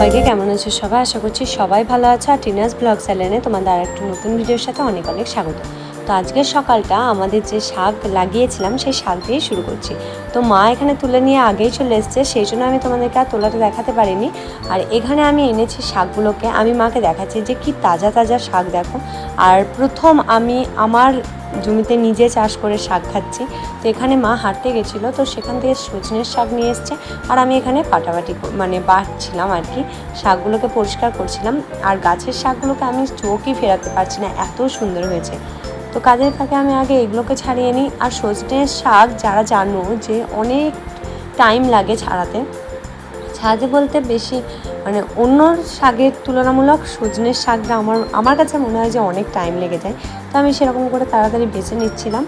সবাইকে কেমন আছো সবাই? আশা করছি সবাই ভালো আছে। আর টিনাস ব্লগ চ্যানেলে তোমাদের আর একটু নতুন ভিডিওর সাথে অনেক অনেক স্বাগত। তো আজকের সকালটা আমাদের যে শাক লাগিয়েছিলাম, সেই শাক দিয়েই শুরু করছি। তো মা এখানে তুলে নিয়ে আগেই চলে এসছে, সেই জন্য আমি তোমাদেরকে আর তোলাটা দেখাতে পারিনি। আর এখানে আমি এনেছি শাকগুলোকে, আমি মাকে দেখাচ্ছি যে কি তাজা তাজা শাক দেখো। আর প্রথম আমি আমার জমিতে নিজে চাষ করে শাক খাচ্ছি। তো এখানে মা হাঁটতে গেছিল, তো সেখান থেকে সজনের শাক নিয়ে এসছে। আর আমি এখানে পাটাপাটি মানে বাটছিলাম আর কি, শাকগুলোকে পরিষ্কার করছিলাম। আর গাছের শাকগুলোকে আমি চোখই ফেরাতে পারছি না, এত সুন্দর হয়েছে। তো কাজের ফাঁকে আমি আগে এগুলোকে ছাড়িয়ে নিই। আর সজনের শাক যারা জানো যে অনেক টাইম লাগে ছাড়াতে ছাড়াতে বলতে বেশি মানে অন্য শাকের তুলনামূলক সজনের শাকটা আমার আমার কাছে মনে হয় যে অনেক টাইম লেগে যায়। তো আমি সেরকম করে তাড়াতাড়ি বেছে নিচ্ছিলাম।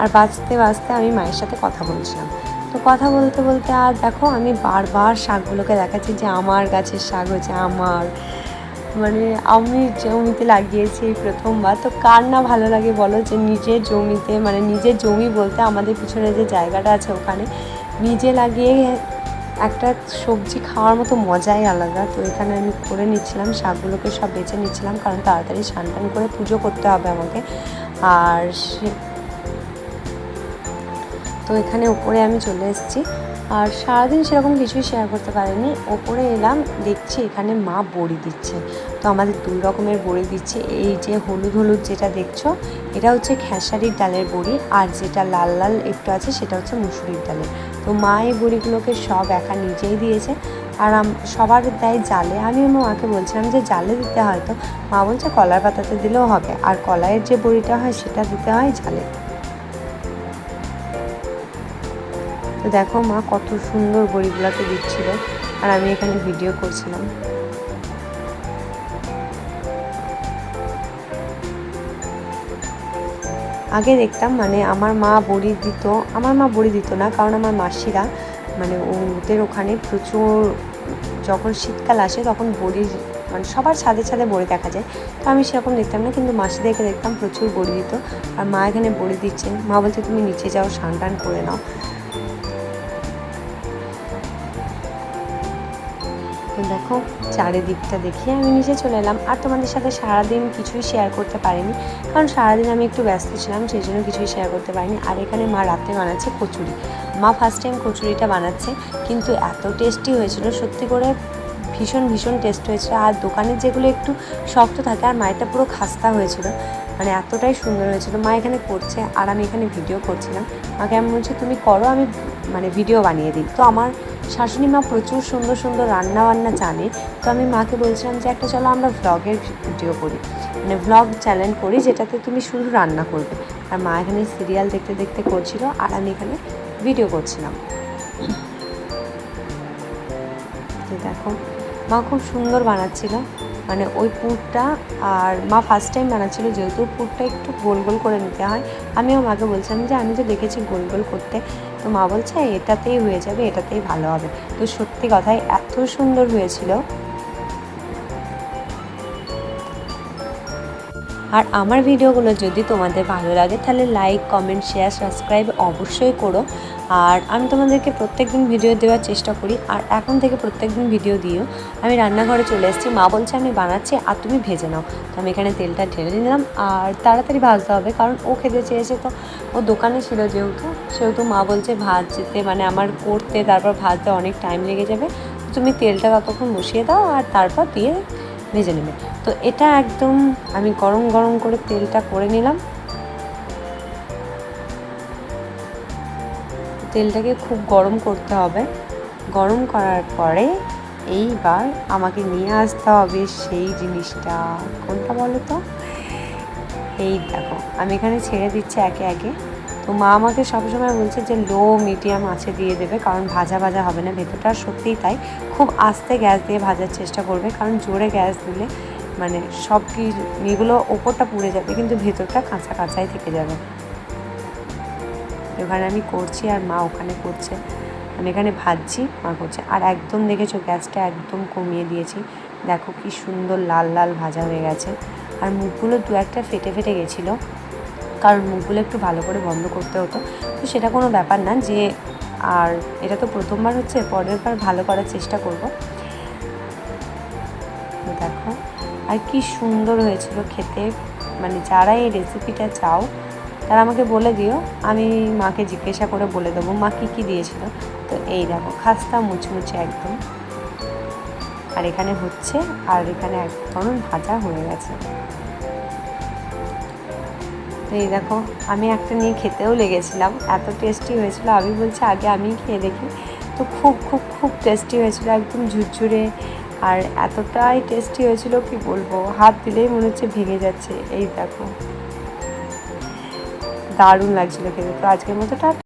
আর বাঁচতে বাঁচতে আমি মায়ের সাথে কথা বলছিলাম। তো কথা বলতে বলতে আর দেখো আমি বারবার শাকগুলোকে দেখাচ্ছি যে আমার গাছের শাক হয়েছে আমার। মানে আমি জমিতে লাগিয়েছি এই প্রথমবার, তো কার না ভালো লাগে বলো যে নিজের জমিতে মানে নিজের জমি বলতে আমাদের পিছনে যে জায়গাটা আছে ওখানে, নিজে লাগিয়ে একটা সবজি খাওয়ার মতো মজাই আলাদা। তো এখানে আমি করে নিচ্ছিলাম, শাকগুলোকে সব বেছে নিচ্ছিলাম, কারণ তাড়াতাড়ি স্নান টান করে পুজো করতে হবে আমাকে। আর তো এখানে উপরে আমি চলে এসেছি। আর সারাদিন সেরকম কিছুই শেয়ার করতে পারিনি। ওপরে এলাম, দেখছি এখানে মা বড়ি দিচ্ছে। তো আমাদের দুই রকমের বড়ি দিচ্ছে। এই যে হলুদ হলুদ যেটা দেখছ, এটা হচ্ছে খেসারির ডালের বড়ি আর যেটা লাল লাল একটু আছে, সেটা হচ্ছে মুসুরির ডালের তো মা এই বড়িগুলোকে সব একা নিজেই দিয়েছে। আর সবার দেয় জালে। আমি মাকে বলছিলাম যে জালে দিতে হয় তো। মা বলছে কলার পাতাতে দিলেও হবে। আর কলাইয়ের যে বড়িটা হয়, সেটা দিতে হয় জালে। তো দেখো মা, কত সুন্দর বড়িগুলোকে দিচ্ছিল। আর আমি এখানে ভিডিও করছিলাম। আগে দেখতাম মানে আমার মা বড়ি দিত, আমার মা বড়ি দিত না, কারণ আমার মাসিরা মানে ওদের ওখানে প্রচুর যখন শীতকাল আসে তখন বড়ি মানে সবার ছাদে ছাদে বড়ি দেখা যায়। তো আমি সেরকম দেখতাম না, কিন্তু মাসিদেরকে দেখতাম প্রচুর বড়ি দিত। আর মা এখানে বড়ি দিচ্ছে মা বলছে, তুমি নিচে যাও স্নান টান করে নাও। দেখো, চারিদিকটা দেখিয়ে আমি নিচে চলে এলাম। আর তোমাদের সাথে সারাদিন কিছুই শেয়ার করতে পারিনি। কারণ সারাদিন আমি একটু ব্যস্ত ছিলাম, সেই জন্য কিছুই শেয়ার করতে পারিনি। আর এখানে মা রাতে বানাচ্ছে কচুরি। মা ফার্স্ট টাইম কচুরিটা বানাচ্ছে, কিন্তু এত টেস্টি হয়েছিল, সত্যি করে ভীষণ ভীষণ টেস্ট হয়েছিল। আর দোকানের যেগুলো একটু শক্ত থাকে, আর মায়েরটা পুরো খাস্তা হয়েছিল। মানে এতটাই সুন্দর হয়েছিল। মা এখানে করছে আর আমি এখানে ভিডিও করছিলাম। মাকে আমি বলছি, তুমি করো, আমি মানে ভিডিও বানিয়ে দিই। তো আমার শাশুড়ি মা প্রচুর সুন্দর সুন্দর রান্না বান্না জানে। তো আমি মাকে বলছিলাম যে, একটা চলো আমরা ভ্লগের ভিডিও করি। মানে ভ্লগ চ্যানেল করি যেটাতে তুমি শুধু রান্না করবে। আর মা এখানে সিরিয়াল দেখতে দেখতে করছিল আর আমি এখানে ভিডিও করছিলাম। দেখো, মা খুব সুন্দর বানাচ্ছিল। মানে ওই পুরটা আর মা ফার্স্ট টাইম বানাচ্ছিল, যেহেতু পুরটা একটু গোল গোল করে নিতে হয়, আমিও মাকে বলছিলাম যে আমি যে দেখেছি গোল গোল করতে, তো মা বলছে এটাতেই হয়ে যাবে, এটাতেই ভালো হবে। তো সত্যি কথাই এত সুন্দর হয়েছিল। আর আমার ভিডিওগুলো যদি তোমাদের ভালো লাগে, তাহলে লাইক কমেন্ট শেয়ার সাবস্ক্রাইব অবশ্যই করো। আর আমি তোমাদেরকে প্রত্যেক দিন ভিডিও দেওয়ার চেষ্টা করি। আর এখন থেকে প্রত্যেক দিন ভিডিও দিও। আমি রান্নাঘরে চলে এসেছি। মা বলছে, আমি বানাচ্ছি আর তুমি ভেজে নাও। তো আমি এখানে তেলটা ঢেলে নিলাম আর তাড়াতাড়ি ভাজতে হবে, কারণ ও খেতে চেয়েছে তো। ও দোকানে ছিল যেহেতু। সেহেতু মা বলছে, ভাজতে মানে আমার করতে, তারপর ভাজতে অনেক টাইম লেগে যাবে। তুমি তেলটা ততক্ষণ বসিয়ে দাও আর তারপর দিয়ে ভেজে নেবে। তো এটা একদম আমি গরম গরম করে তেলটা করে নিলাম। তেলটাকে খুব গরম করতে হবে। গরম করার পরে এইবার আমাকে নিয়ে আসতে হবে সেই জিনিসটা। কোনটা বলো তো? এই দেখো, আমি এখানে ছেড়ে দিচ্ছি একে একে। তো মা আমাকে সবসময় বলছে যে, লো, মিডিয়াম আছে, দিয়ে দেবে, কারণ ভাজা ভাজা হবে না ভেতরটা। সত্যিই তাই, খুব আস্তে গ্যাস দিয়ে ভাজার চেষ্টা করবে, কারণ জোরে গ্যাস দিলে মানে সব কি এগুলো ওপরটা পুড়ে যাবে, কিন্তু ভেতরটা কাঁচা কাঁচাই থেকে যাবে। এখানে আমি করছি আর মা ওখানে করছে। আমি এখানে ভাজছি, মা করছে। আর একদম দেখেছ, গ্যাসটা একদম কমিয়ে দিয়েছি। দেখো কি সুন্দর লাল লাল ভাজা হয়ে গেছে। আর মুখগুলো দু একটা ফেটে ফেটে গেছিল। কারণ মুখগুলো একটু ভালো করে বন্ধ করতে হতো। তো সেটা কোনো ব্যাপার না যে, আর এটা তো প্রথমবার হচ্ছে, পরের বার ভালো করার চেষ্টা করব। দেখো, আর কি সুন্দর হয়েছিল খেতে। মানে যারা এই রেসিপিটা চাও, তারা আমাকে বলে দিও। আমি মাকে জিজ্ঞাসা করে বলে দেবো, মা কী কী দিয়েছিল। তো এই দেখো, খাস্তা মুচমুচে একদম। আর এখানে হচ্ছে, আর এখানে এক একদম ভাজা হয়ে গেছে। তো এই দেখো, আমি একটা নিয়ে খেতেও লেগেছিলাম। এত টেস্টি হয়েছিল। আমি বলছি, আগে আমি খেয়ে দেখি। তো খুব খুব খুব টেস্টি হয়েছিল, একদম ঝুরঝুরে। আর এতটাই টেস্টি হয়েছিল কি বলব? হাত দিলেই মনে হচ্ছে ভেঙে যাচ্ছে। এই দেখো, দারুণ লাগছিল খেতে। তো আজকের মতো টা